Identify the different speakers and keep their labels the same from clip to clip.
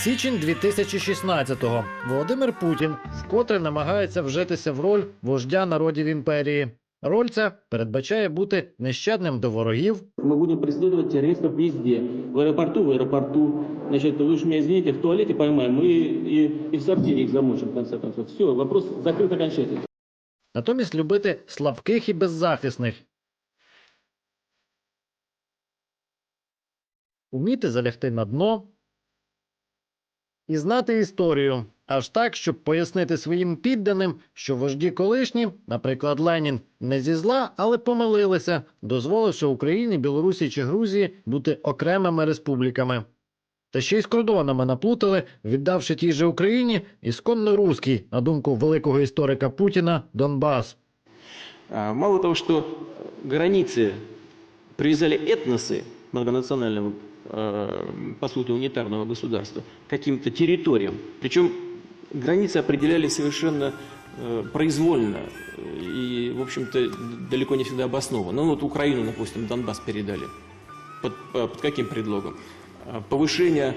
Speaker 1: Січень 2016-го. Володимир Путін вкотре намагається вжитися в роль вождя народів імперії. Роль ця передбачає бути нещадним до ворогів,
Speaker 2: Мы будем преследовать террористов везде. В аэропорту, в аэропорту. Значит, вы уж меня извините, в туалете поймаем и, и, и в сортире их замочим, в конце концов. Все, вопрос закрыт окончательно.
Speaker 1: натомість любити слабких і беззахисних. Уміти залягти на дно і знати історію, аж так, щоб пояснити своїм підданим, що вожді колишні, наприклад, Ленін, не зі зла, але помилилися, дозволивши Україні, Білорусі чи Грузії бути окремими республіками. Та ще й з кордонами наплутали, віддавши тій же Україні ісконно руський, на думку великого історика Путіна, Донбас.
Speaker 2: А, Мало того, что границы привязали этносы многонационального, э, по сути, унитарного государства каким-то территориям. Причем границы определяли совершенно э, произвольно и, в общем-то, далеко не всегда обоснованно. Ну вот Украину, допустим, Донбасс передали. Под, по- под каким предлогом? А, Повышение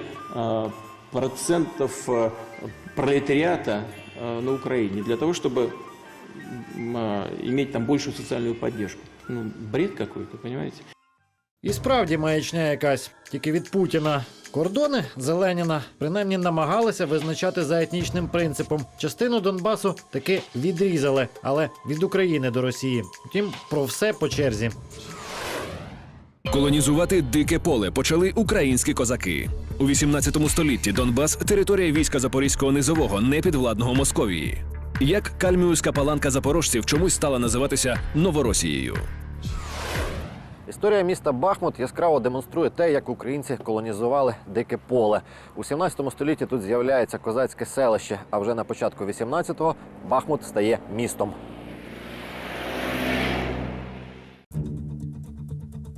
Speaker 2: процентов пролетариата на Украине для того, чтобы иметь там большую социальную поддержку. Ну, бред какой-то, понимаете?
Speaker 1: І справді маячня якась, тільки від Путіна. Кордони Зеленіна принаймні намагалися визначати за етнічним принципом. Частину Донбасу таки відрізали, але від України до Росії. Втім, про все по черзі.
Speaker 3: Колонізувати дике поле почали українські козаки. У 18 столітті Донбас територія війська Запорізького низового непідвладного Московії. Як кальміуська паланка запорожців чомусь стала називатися Новоросією.
Speaker 1: Історія міста Бахмут яскраво демонструє те, як українці колонізували дике поле. У 17 столітті тут з'являється козацьке селище, а вже на початку 18-го Бахмут стає містом.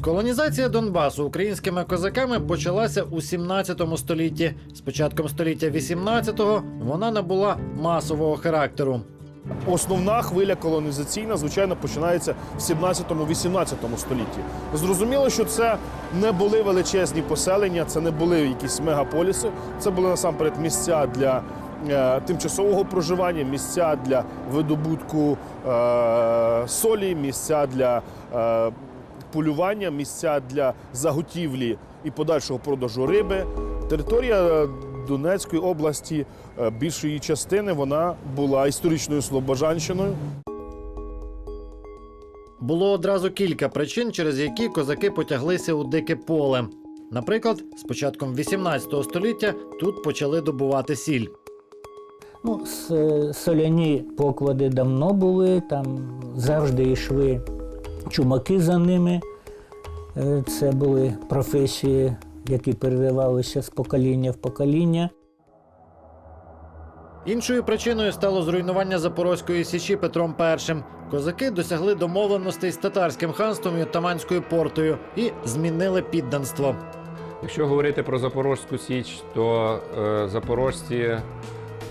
Speaker 1: Колонізація Донбасу українськими козаками почалася у 17 столітті. З початком століття 18-го вона набула масового характеру.
Speaker 4: Основна хвиля колонізаційна, звичайно, починається в 17-18 столітті. Зрозуміло, що це не були величезні поселення, це не були якісь мегаполіси, це були насамперед місця для е, тимчасового проживання, місця для видобутку е, солі, місця для е, полювання, місця для заготівлі і подальшого продажу риби. Територія е, Донецької області, е, більшої частини, вона була історичною Слобожанщиною.
Speaker 1: Було одразу кілька причин, через які козаки потяглися у дике поле. Наприклад, з початком 18 століття тут почали добувати сіль.
Speaker 5: Ну, соляні поклади давно були, там завжди йшли чумаки за ними. Е, Це були професії, які передавалися з покоління в покоління.
Speaker 1: Іншою причиною стало зруйнування Запорозької січі Петром І. Козаки досягли домовленостей з татарським ханством і Отаманською портою і змінили підданство.
Speaker 6: Якщо говорити про Запорозьку Січ, то е, запорожці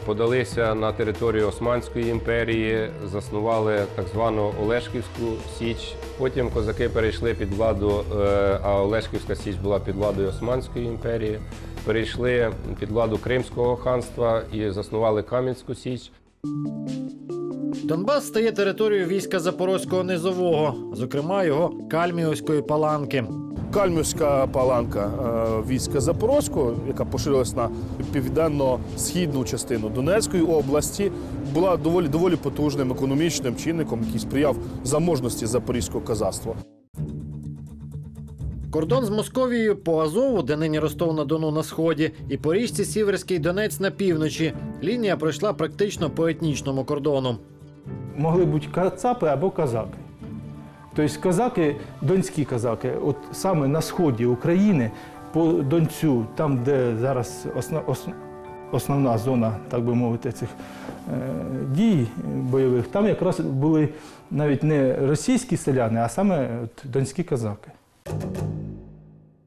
Speaker 6: подалися на територію Османської імперії, заснували так звану Олешківську Січ. Потім козаки перейшли під владу, е, а Олешківська Січ була під владою Османської імперії. Перейшли під владу Кримського ханства і заснували Кам'янську Січ.
Speaker 1: Донбас стає територією війська Запорозького низового, зокрема його Кальміовської паланки.
Speaker 4: Кальмівська паланка е, війська Запорозького, яка поширилась на південно-східну частину Донецької області, була доволі доволі потужним економічним чинником, який сприяв заможності запорізького козацтва.
Speaker 1: Кордон з Московією по Азову, де нині Ростов-на-Дону на сході, і по річці Сіверський Донець на півночі. Лінія пройшла практично по етнічному кордону.
Speaker 7: могли бути кацапи або казаки. Тобто казаки, донські казаки, от саме на сході України, по Донцю, там, де зараз основна зона, так би мовити, цих е, дій бойових, там якраз були навіть не російські селяни, а саме донські казаки.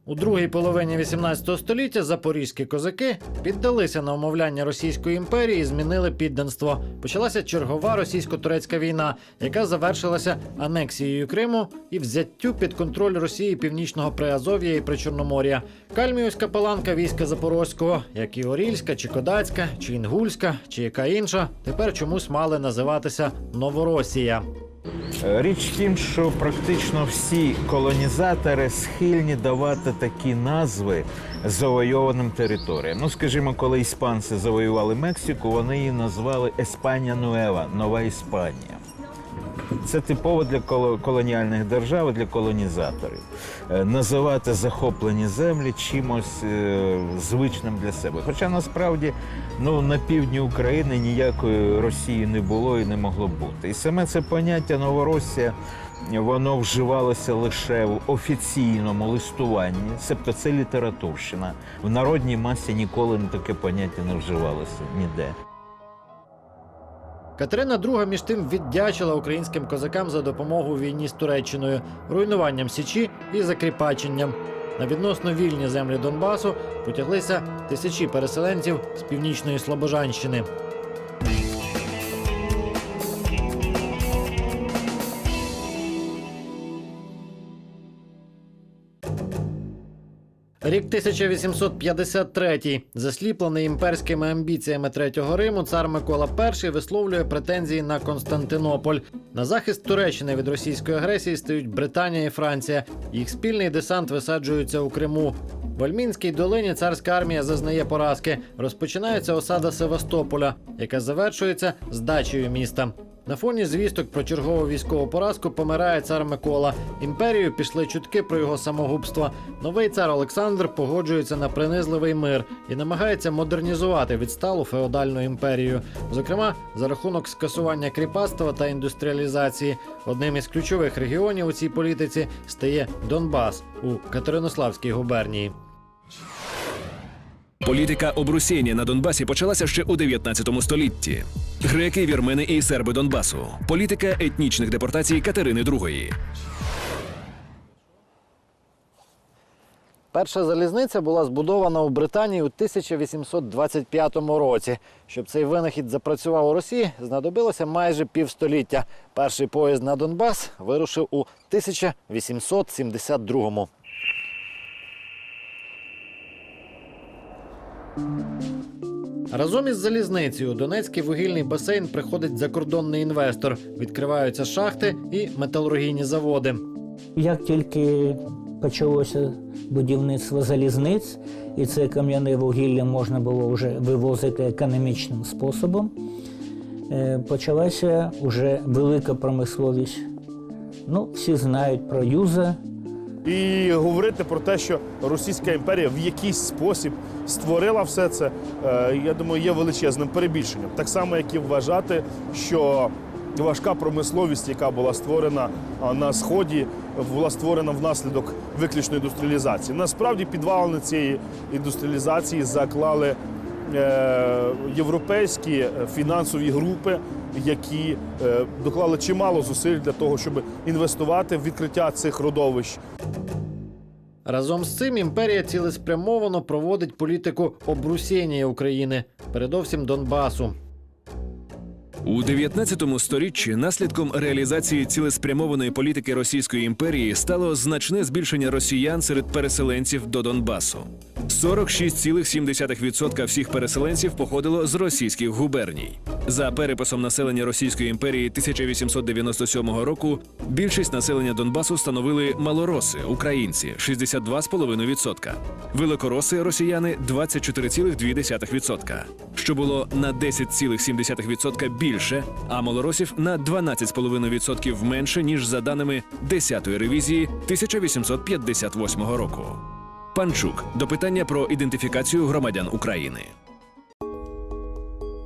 Speaker 1: У другій половині 18 століття запорізькі козаки піддалися на умовляння Російської імперії і змінили підданство. Почалася чергова російсько-турецька війна, яка завершилася анексією Криму і взяттю під контроль Росії північного Приазов'я і Причорномор'я. Кальміївська паланка війська Запорозького, як і Орільська, чи Кодацька, чи Інгульська, чи яка інша, тепер чомусь мали називатися Новоросія.
Speaker 8: Річ в тім, що практично всі колонізатори схильні давати такі назви завойованим територіям. Ну, скажімо, коли іспанці завоювали Мексику, вони її назвали Еспанія Нуева, Нова Іспанія. Це типово для коло- колоніальних держав, для колонізаторів. Е, Називати захоплені землі чимось е, звичним для себе. Хоча насправді ну, на півдні України ніякої Росії не було і не могло бути. І саме це поняття Новоросія воно вживалося лише в офіційному листуванні, себто це літературщина. В народній масі ніколи таке поняття не вживалося ніде.
Speaker 1: Катерина II між тим віддячила українським козакам за допомогу у війні з Туреччиною, руйнуванням січі і закріпаченням. На відносно вільні землі Донбасу потяглися тисячі переселенців з північної Слобожанщини. Рік 1853. Засліплений імперськими амбіціями Третього Риму, цар Микола І висловлює претензії на Константинополь. На захист Туреччини від російської агресії стають Британія і Франція. Їх спільний десант висаджується у Криму. В Альмінській долині царська армія зазнає поразки. Розпочинається осада Севастополя, яка завершується здачею міста. На фоні звісток про чергову військову поразку помирає цар Микола. Імперію пішли чутки про його самогубство. Новий цар Олександр погоджується на принизливий мир і намагається модернізувати відсталу феодальну імперію, зокрема за рахунок скасування кріпацтва та індустріалізації. Одним із ключових регіонів у цій політиці стає Донбас у Катеринославській губернії.
Speaker 3: Політика обрусіння на Донбасі почалася ще у 19 столітті. Греки, вірмени і серби Донбасу. Політика етнічних депортацій Катерини II.
Speaker 1: Перша залізниця була збудована у Британії у 1825 році. Щоб цей винахід запрацював у Росії, знадобилося майже півстоліття. Перший поїзд на Донбас вирушив у 1872-му. Разом із залізницею Донецький вугільний басейн приходить закордонний інвестор. Відкриваються шахти і металургійні заводи.
Speaker 5: Як тільки почалося будівництво залізниць, і це кам'яне вугілля можна було вже вивозити економічним способом, е, почалася вже велика промисловість. Ну, всі знають про юза,
Speaker 4: І говорити про те, що Російська імперія в якийсь спосіб створила все це, е, я думаю, є величезним перебільшенням. Так само, як і вважати, що важка промисловість, яка була створена на сході, була створена внаслідок виключної індустріалізації. Насправді підвалини цієї індустріалізації заклали е, європейські е, фінансові групи, які е, доклали чимало зусиль для того, щоб інвестувати в відкриття цих родовищ.
Speaker 1: Разом з цим імперія цілеспрямовано проводить політику обрусіння України, передовсім Донбасу.
Speaker 3: У 19 сторіччі наслідком реалізації цілеспрямованої політики Російської імперії стало значне збільшення росіян серед переселенців до Донбасу. 46,7% всіх переселенців походило з російських губерній. За переписом населення Російської імперії 1897 року більшість населення Донбасу становили малороси, українці 62,5%, великороси росіяни 24,2%, що було на 10,7% більше, а малоросів на 12,5% менше ніж за даними 10-ї ревізії 1858 року. Панчук до питання про ідентифікацію громадян України.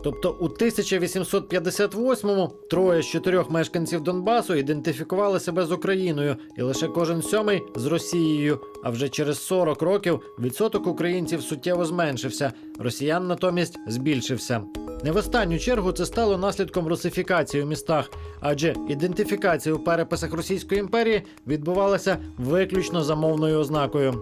Speaker 1: Тобто у 1858-му троє з чотирьох мешканців Донбасу ідентифікували себе з Україною, і лише кожен сьомий з Росією. А вже через 40 років відсоток українців суттєво зменшився, росіян натомість збільшився. Не в останню чергу це стало наслідком русифікації у містах, адже ідентифікація у переписах Російської імперії відбувалася виключно за мовною ознакою.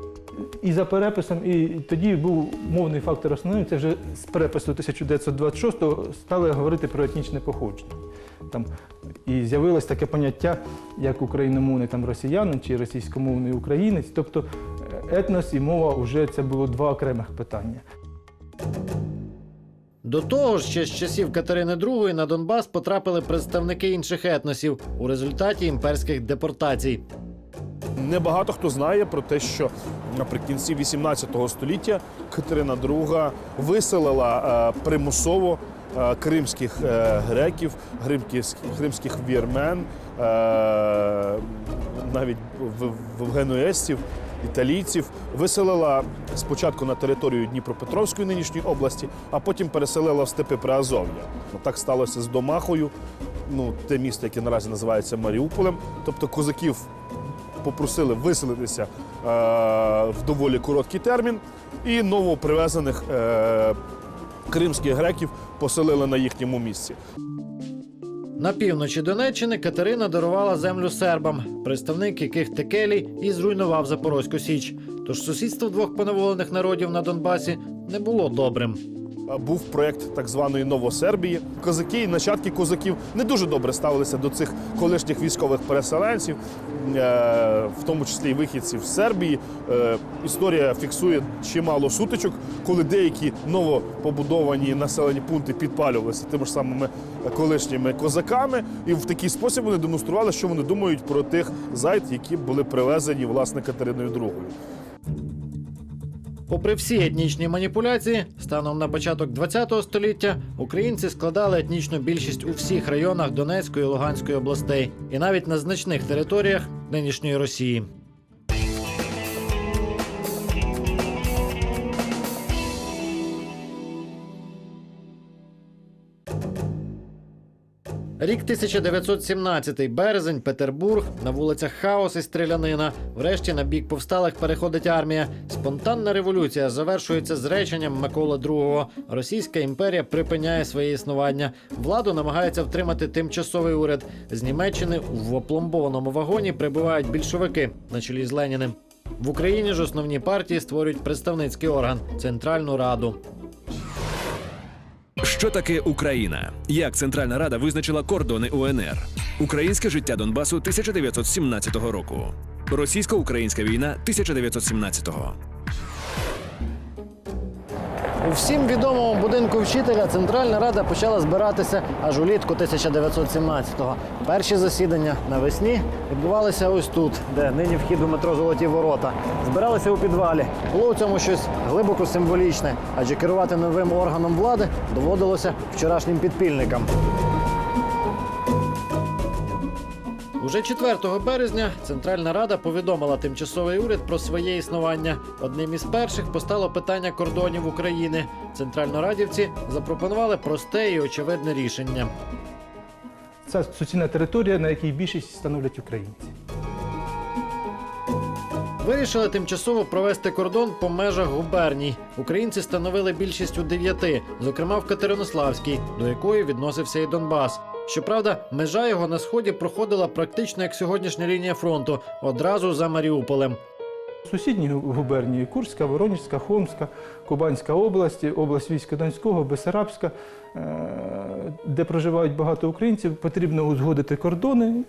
Speaker 7: І за переписом, і тоді був мовний фактор основним. Це вже з перепису 1926-го стали говорити про етнічне походження. Там, і з'явилось таке поняття, як україномовний там, росіянин чи російськомовний українець. Тобто етнос і мова вже це було два окремих питання.
Speaker 1: До того ж, ще з часів Катерини II на Донбас потрапили представники інших етносів у результаті імперських депортацій.
Speaker 4: Небагато хто знає про те, що наприкінці 18 століття Катерина II виселила е, примусово е, кримських е, греків, гримських, кримських вірмен, е, навіть в- в- італійців. Виселила спочатку на територію Дніпропетровської нинішньої області, а потім переселила в степи Приазов'я. Так сталося з Домахою, ну, те місто, яке наразі називається Маріуполем. Тобто козаків попросили виселитися е, в доволі короткий термін, і новопривезених е, кримських греків поселили на їхньому місці.
Speaker 1: На півночі Донеччини Катерина дарувала землю сербам, представник яких Текелій і зруйнував Запорозьку Січ. Тож сусідство двох поневолених народів на Донбасі не було добрим.
Speaker 4: Був проєкт так званої Новосербії. Козаки і нащадки козаків не дуже добре ставилися до цих колишніх військових переселенців, е, в тому числі і вихідців з Сербії. Е, Історія фіксує чимало сутичок, коли деякі новопобудовані населені пункти підпалювалися тими ж самими колишніми козаками, і в такий спосіб вони демонстрували, що вони думають про тих зайд, які були привезені власне Катериною II.
Speaker 1: Попри всі етнічні маніпуляції, станом на початок ХХ століття українці складали етнічну більшість у всіх районах Донецької і Луганської областей, і навіть на значних територіях нинішньої Росії. Рік 1917, березень, Петербург, на вулицях хаос і стрілянина. Врешті на бік повсталих переходить армія. Спонтанна революція завершується зреченням Миколи II. Російська імперія припиняє своє існування. Владу намагається втримати тимчасовий уряд. З Німеччини в опломбованому вагоні прибувають більшовики на чолі з Леніним. В Україні ж основні партії створюють представницький орган Центральну Раду.
Speaker 3: Що таке Україна? Як Центральна Рада визначила кордони УНР? Українське життя Донбасу 1917 року. Російсько-українська війна 1917-го.
Speaker 1: У всім відомому будинку вчителя Центральна Рада почала збиратися аж улітку 1917-го. Перші засідання навесні відбувалися ось тут, де нині вхід у метро Золоті Ворота. Збиралися у підвалі. Було у цьому щось глибоко символічне, адже керувати новим органом влади доводилося вчорашнім підпільникам. Уже 4 березня Центральна Рада повідомила тимчасовий уряд про своє існування. Одним із перших постало питання кордонів України. Центральнорадівці запропонували просте і очевидне рішення.
Speaker 7: Це суцільна територія, на якій більшість становлять українці.
Speaker 1: Вирішили тимчасово провести кордон по межах губерній. Українці становили більшість у дев'яти, зокрема в Катеринославській, до якої відносився і Донбас. Щоправда, межа його на сході проходила практично як сьогоднішня лінія фронту, одразу за Маріуполем.
Speaker 7: Сусідні губернії Курська, Воронежська, Хомська, Кубанська області, область війська Донського, Бесарабська, е, де проживають багато українців, потрібно узгодити кордони.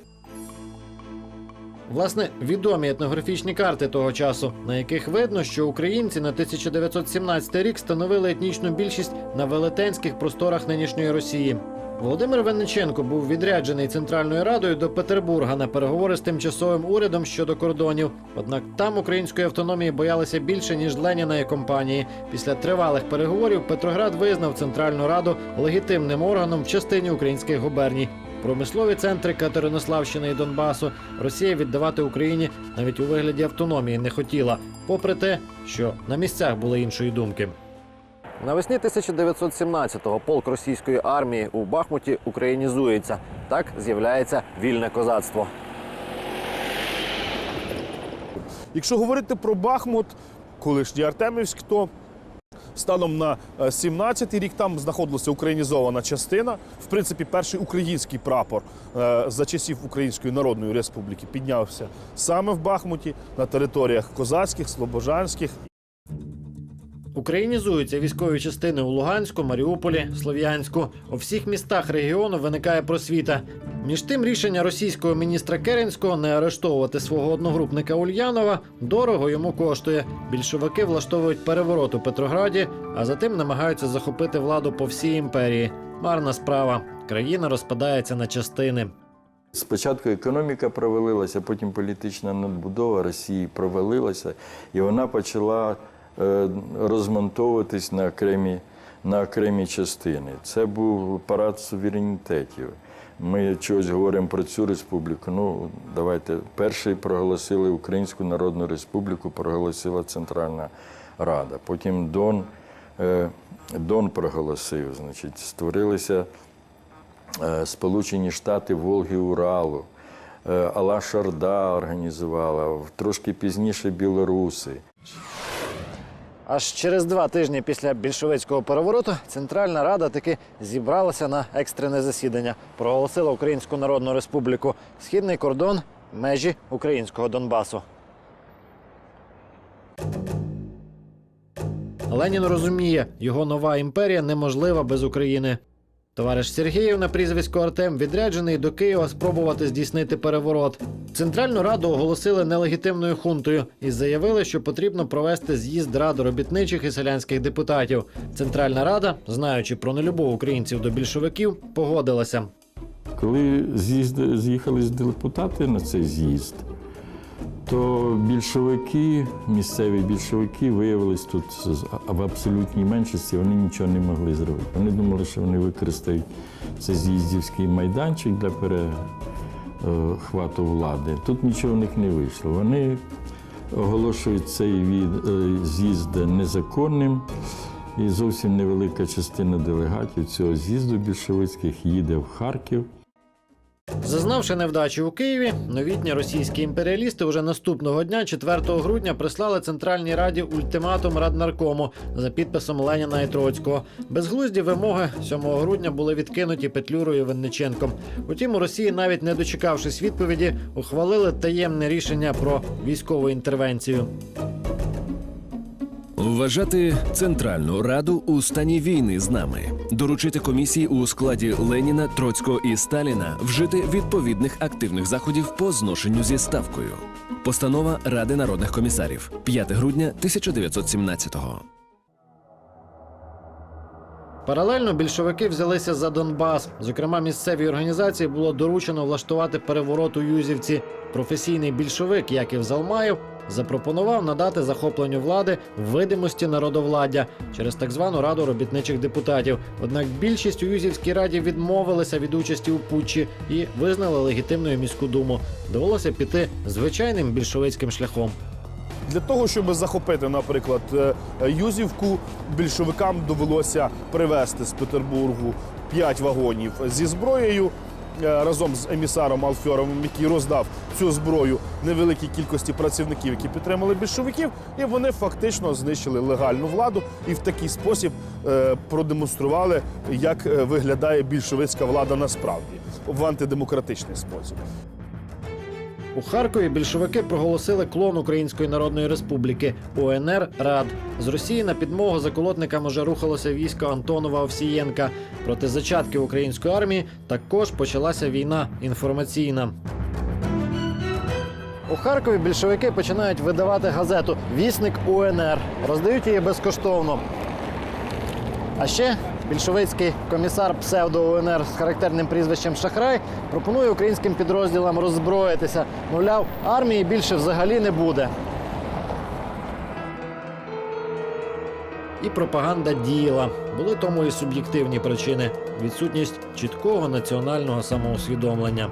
Speaker 1: Власне, відомі етнографічні карти того часу, на яких видно, що українці на 1917 рік становили етнічну більшість на велетенських просторах нинішньої Росії. Володимир Венниченко був відряджений Центральною Радою до Петербурга на переговори з тимчасовим урядом щодо кордонів. Однак там української автономії боялися більше ніж Леніна і компанії. Після тривалих переговорів Петроград визнав Центральну Раду легітимним органом в частині українських губерній. Промислові центри Катеринославщини і Донбасу Росія віддавати Україні навіть у вигляді автономії не хотіла, попри те, що на місцях були іншої думки. Навесні 1917-го полк російської армії у Бахмуті українізується. Так з'являється вільне козацтво.
Speaker 4: Якщо говорити про Бахмут, колишній Артемівськ, то станом на 17-й рік там знаходилася українізована частина. В принципі, перший український прапор е, за часів Української Народної Республіки піднявся саме в Бахмуті на територіях козацьких, слобожанських
Speaker 1: Українізуються військові частини у Луганську, Маріуполі, Слов'янську. У всіх містах регіону виникає просвіта. Між тим, рішення російського міністра Керенського не арештовувати свого одногрупника Ульянова дорого йому коштує. Більшовики влаштовують переворот у Петрограді, а затим намагаються захопити владу по всій імперії. Марна справа. Країна розпадається на частини.
Speaker 9: Спочатку економіка провалилася, потім політична надбудова Росії провалилася, і вона почала розмонтовуватись на окремі, на окремі частини. Це був парад суверенітетів. Ми чогось говоримо про цю республіку. Ну, давайте перший проголосили Українську Народну Республіку, проголосила Центральна Рада. Потім Дон, е, Дон проголосив, значить, створилися е, Сполучені Штати Волги Уралу. Е, Алла Шарда організувала, трошки пізніше білоруси.
Speaker 1: Аж через два тижні після більшовицького перевороту Центральна Рада таки зібралася на екстрене засідання. Проголосила Українську Народну Республіку. Східний кордон межі українського Донбасу. Ленін розуміє, його нова імперія неможлива без України. Товариш Сергіїв на прізвисько Артем відряджений до Києва спробувати здійснити переворот. Центральну раду оголосили нелегітимною хунтою і заявили, що потрібно провести з'їзд рад робітничих і селянських депутатів. Центральна рада, знаючи про нелюбов українців до більшовиків, погодилася.
Speaker 9: Коли з'їхались депутати на цей з'їзд, то більшовики, місцеві більшовики виявились тут в абсолютній меншості, вони нічого не могли зробити. Вони думали, що вони використають цей з'їздівський майданчик для перехвату влади. Тут нічого в них не вийшло. Вони оголошують цей е, з'їзд незаконним. І зовсім невелика частина делегатів цього з'їзду більшовицьких їде в Харків.
Speaker 1: Зазнавши невдачі у Києві, новітні російські імперіалісти вже наступного дня, 4 грудня, прислали Центральній Раді ультиматум Раднаркому за підписом Леніна і Троцького. Безглузді вимоги 7 грудня були відкинуті Петлюрою Винниченком. Утім, у Росії, навіть не дочекавшись відповіді, ухвалили таємне рішення про військову інтервенцію.
Speaker 3: Вважати Центральну Раду у стані війни з нами, доручити комісії у складі Леніна, Троцького і Сталіна вжити відповідних активних заходів по зношенню зі ставкою. Постанова Ради народних комісарів 5 грудня 1917-го.
Speaker 1: Паралельно більшовики взялися за Донбас. Зокрема, місцевій організації було доручено влаштувати переворот у Юзівці. Професійний більшовик Яків Залмаєв запропонував надати захопленню влади видимості народовладдя через так звану раду робітничих депутатів. Однак більшість у Юзівській раді відмовилися від участі у путчі і визнали легітимною міську думу. Довелося піти звичайним більшовицьким шляхом.
Speaker 4: Для того, щоб захопити, наприклад, е, Юзівку, більшовикам довелося привезти з Петербургу 5 вагонів зі зброєю е, разом з емісаром Алфьоровим, який роздав цю зброю невеликій кількості працівників, які підтримали більшовиків, і вони фактично знищили легальну владу і в такий спосіб е, продемонстрували, як е, виглядає більшовицька влада насправді в антидемократичний спосіб.
Speaker 1: У Харкові більшовики проголосили клон Української Народної Республіки УНР РАД. З Росії на підмогу заколотникам уже рухалося військо Антонова Овсієнка. Проти зачатків української армії також почалася війна інформаційна. У Харкові більшовики починають видавати газету Вісник УНР. Роздають її безкоштовно. А ще більшовицький комісар псевдо УНР з характерним прізвищем Шахрай пропонує українським підрозділам роззброїтися. Мовляв, армії більше взагалі не буде. І пропаганда діяла. Були тому і суб'єктивні причини: відсутність чіткого національного самоусвідомлення.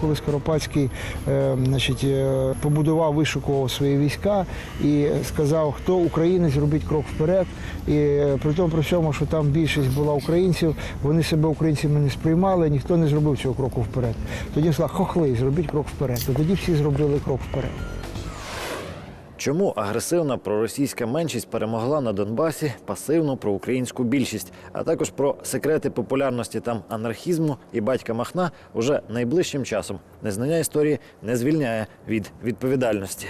Speaker 10: Коли Скоропадський е, значить, е, побудував, вишукував свої війська і сказав, хто українець, зробіть крок вперед. І е, при тому при всьому, що там більшість була українців, вони себе українцями не сприймали, ніхто не зробив цього кроку вперед. Тоді сказав, хохли, зробіть крок вперед. І тоді всі зробили крок вперед.
Speaker 1: Чому агресивна проросійська меншість перемогла на Донбасі пасивну проукраїнську більшість, а також про секрети популярності там анархізму і батька Махна уже найближчим часом. Незнання історії не звільняє від відповідальності.